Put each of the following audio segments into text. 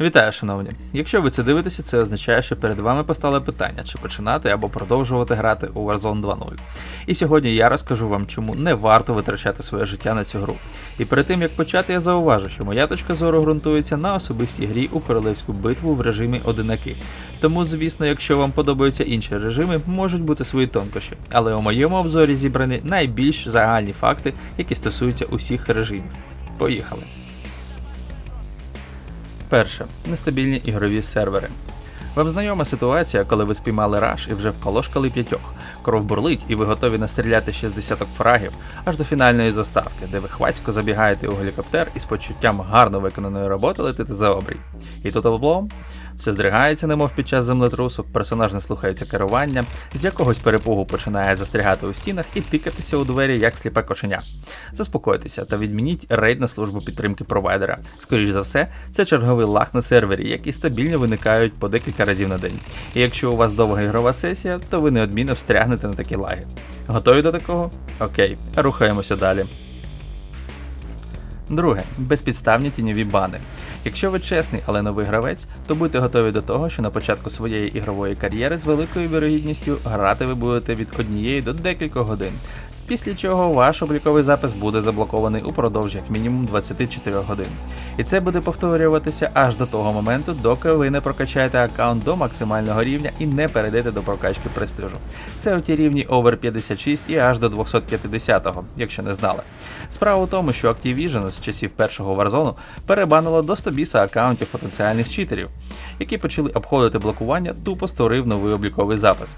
Вітаю, шановні! Якщо ви це дивитеся, це означає, що перед вами постало питання, чи починати або продовжувати грати у Warzone 2.0. І сьогодні я розкажу вам, чому не варто витрачати своє життя на цю гру. І перед тим як почати, я зауважу, що моя точка зору ґрунтується на особистій грі у королевську битву в режимі одинаки. Тому, звісно, якщо вам подобаються інші режими, можуть бути свої тонкощі. Але у моєму обзорі зібрані найбільш загальні факти, які стосуються усіх режимів. Поїхали! Перше нестабільні ігрові сервери. Вам знайома ситуація, коли ви спіймали раш і вже вколошкали п'ятьох. Кров бурлить, і ви готові настріляти 60 фрагів аж до фінальної заставки, де ви хвацько забігаєте у гелікоптер і з почуттям гарно виконаної роботи летите за обрій. І тут облом, все здригається, немов під час землетрусу, персонаж не слухається керування, з якогось перепугу починає застрягати у стінах і тикатися у двері як сліпе кошеня. Заспокойтеся та відмініть рейд на службу підтримки провайдера. Скоріш за все, це черговий лаг на сервері, які стабільно виникають по декілька разів на день. І якщо у вас довга ігрова сесія, то ви неодмінно встрягнете на такі лаги. Готові до такого? Окей, рухаємося далі. Друге безпідставні тіньові бани. Якщо ви чесний, але новий гравець, то будьте готові до того, що на початку своєї ігрової кар'єри з великою вірогідністю грати ви будете від однієї до декількох годин. Після чого ваш обліковий запис буде заблокований упродовж як мінімум 24 годин. І це буде повторюватися аж до того моменту, доки ви не прокачаєте аккаунт до максимального рівня і не перейдете до прокачки престижу. Це у рівні over 56 і аж до 250-го, якщо не знали. Справа у тому, що Activision з часів першого Warzone перебанило до 100 біса аккаунтів потенціальних читерів, які почали обходити блокування, тупо створив новий обліковий запис.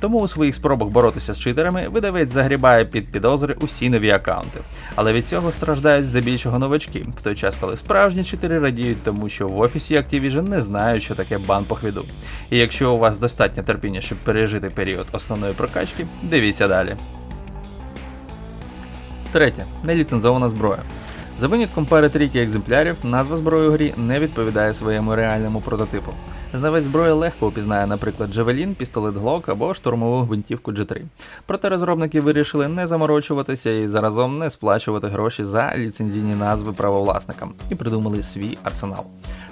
Тому у своїх спробах боротися з читерами видавець загрібає під підозри усі нові аккаунти. Але від цього страждають здебільшого новачки, в той час, коли справжні читери радіють тому, що в офісі Activision не знають, що таке бан по хвіду. І якщо у вас достатньо терпіння, щоб пережити період основної прокачки, дивіться далі. Третє. Неліцензована зброя. За винятком пари трійки екземплярів, назва зброї у грі не відповідає своєму реальному прототипу. Знавець зброї легко упізнає, наприклад, Джавелін, пістолет Glock або штурмову гвинтівку G3. Проте розробники вирішили не заморочуватися і заразом не сплачувати гроші за ліцензійні назви правовласникам і придумали свій арсенал.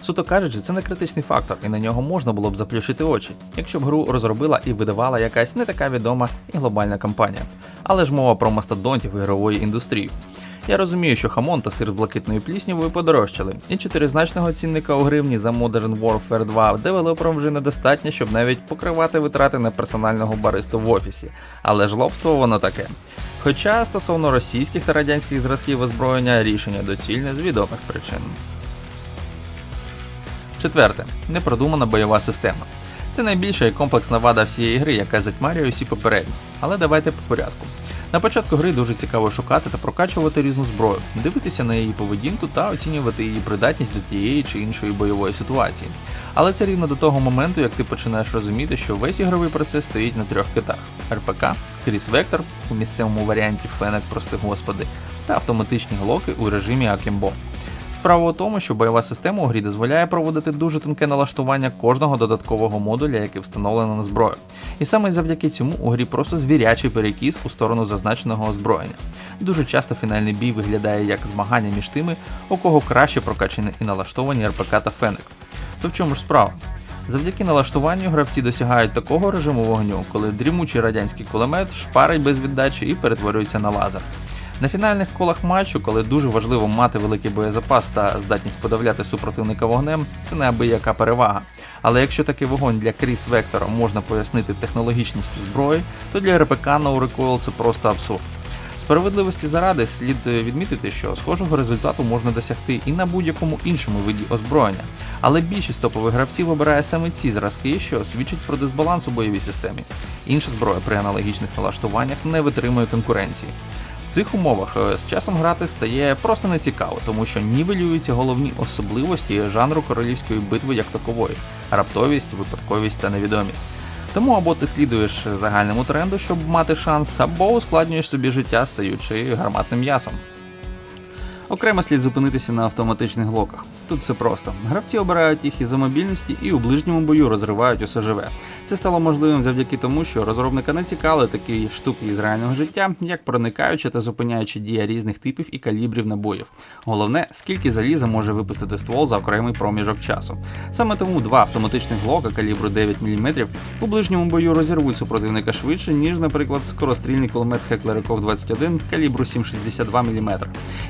Суто кажучи, це не критичний фактор, і на нього можна було б заплющити очі, якщо б гру розробила і видавала якась не така відома і глобальна компанія. Але ж мова про мастодонтів ігрової індустрії. Я розумію, що хамон та сир з блакитною пліснявою подорожчали, і чотиризначного цінника у гривні за Modern Warfare 2 девелоперам вже недостатньо, щоб навіть покривати витрати на персонального баристу в офісі. Але жлобство воно таке. Хоча стосовно російських та радянських зразків озброєння рішення доцільне з відомих причин. Четверте непродумана бойова система. Це найбільша і комплексна вада всієї гри, яка затьмарює усі попередні. Але давайте по порядку. На початку гри дуже цікаво шукати та прокачувати різну зброю, дивитися на її поведінку та оцінювати її придатність до тієї чи іншої бойової ситуації. Але це рівно до того моменту, як ти починаєш розуміти, що весь ігровий процес стоїть на трьох китах: РПК, Кріс Вектор у місцевому варіанті Фенек, прости господи, та автоматичні глоки у режимі Акімбо. Справа у тому, що бойова система у грі дозволяє проводити дуже тонке налаштування кожного додаткового модуля, який встановлено на зброю. І саме завдяки цьому у грі просто звірячий перекіс у сторону зазначеного озброєння. Дуже часто фінальний бій виглядає як змагання між тими, у кого краще прокачані і налаштовані РПК та Фенек. То в чому ж справа? Завдяки налаштуванню гравці досягають такого режиму вогню, коли дрімучий радянський кулемет шпарить без віддачі і перетворюється на лазер. На фінальних колах матчу, коли дуже важливо мати великий боєзапас та здатність подавляти супротивника вогнем, це неабияка перевага. Але якщо такий вогонь для Кріс Вектора можна пояснити технологічністю зброї, то для РПК No Recoil це просто абсурд. Справедливості заради слід відмітити, що схожого результату можна досягти і на будь-якому іншому виді озброєння. Але більшість топових гравців обирає саме ці зразки, що свідчить про дисбаланс у бойовій системі. Інша зброя при аналогічних налаштуваннях не витримує конкуренції. Цих умовах е, з часом грати стає просто нецікаво, тому що нівелюються головні особливості жанру королівської битви як такової раптовість, випадковість та невідомість. Тому або ти слідуєш загальному тренду, щоб мати шанс, або ускладнюєш собі життя, стаючи гарматним м'ясом. Окремо слід зупинитися на автоматичних глоках. Тут все просто. Гравці обирають їх із-за мобільності і у ближньому бою розривають усе живе. Це стало можливим завдяки тому, що розробника не цікавили такі штуки із реального життя, як проникаюча та зупиняюча дія різних типів і калібрів набоїв. Головне, скільки заліза може випустити ствол за окремий проміжок часу. Саме тому два автоматичних глока калібру 9 мм у ближньому бою розірвуть супротивника швидше, ніж, наприклад, скорострільний кулемет Koch 21 калібру 7,62 мм.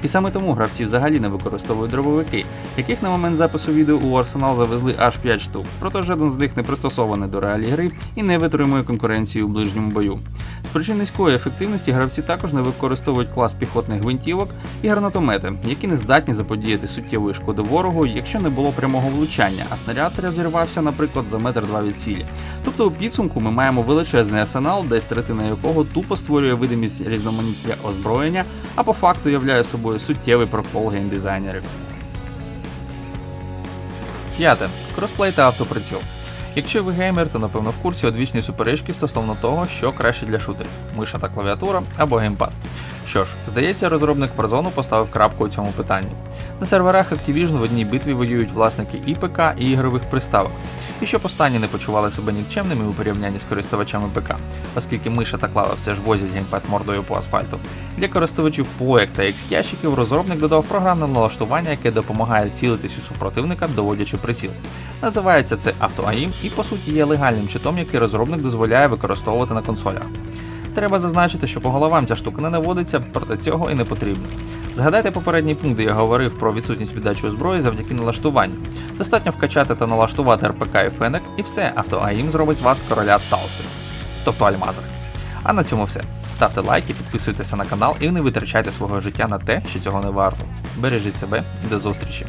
І саме тому гравці взагалі не використовують дробовики, яких на момент запису відео у арсенал завезли аж 5 штук. Проте жоден з них не пристосований до реалій гри і не витримує конкуренції у ближньому бою. З причин низької ефективності гравці також не використовують клас піхотних гвинтівок і гранатомети, які не здатні заподіяти суттєвої шкоди ворогу, якщо не було прямого влучання, а снаряд розірвався, наприклад, за метр два від цілі. Тобто у підсумку ми маємо величезний арсенал, десь третина якого тупо створює видимість різноманіття озброєння, а по факту являє собою суттєвий прокол геймдизайнерів. П'яте. Кросплей та автоприціл. Якщо ви геймер, то напевно в курсі одвічні суперечки стосовно того, що краще для шутерів миша та клавіатура або геймпад. Що ж, здається, розробник Warzone поставив крапку у цьому питанні. На серверах Activision в одній битві воюють власники і ПК, і ігрових приставок. І щоб останні не почували себе нікчемними у порівнянні з користувачами ПК, оскільки миша та клава все ж возять геймпад мордою по асфальту. Для користувачів PoEC та X-ящиків розробник додав програмне налаштування, яке допомагає цілитись у супротивника, доводячи приціл. Називається це AutoAim і по суті є легальним читом, який розробник дозволяє використовувати на консолях. Треба зазначити, що по головам ця штука не наводиться, проте цього і не потрібно. Згадайте попередній пункт, де я говорив про відсутність віддачі зброї завдяки налаштуванню. Достатньо вкачати та налаштувати РПК і фенек, і все, автоаїм зробить вас короля Талси, тобто Альмазер. А на цьому все. Ставте лайки, підписуйтеся на канал і не витрачайте свого життя на те, що цього не варто. Бережіть себе і до зустрічі!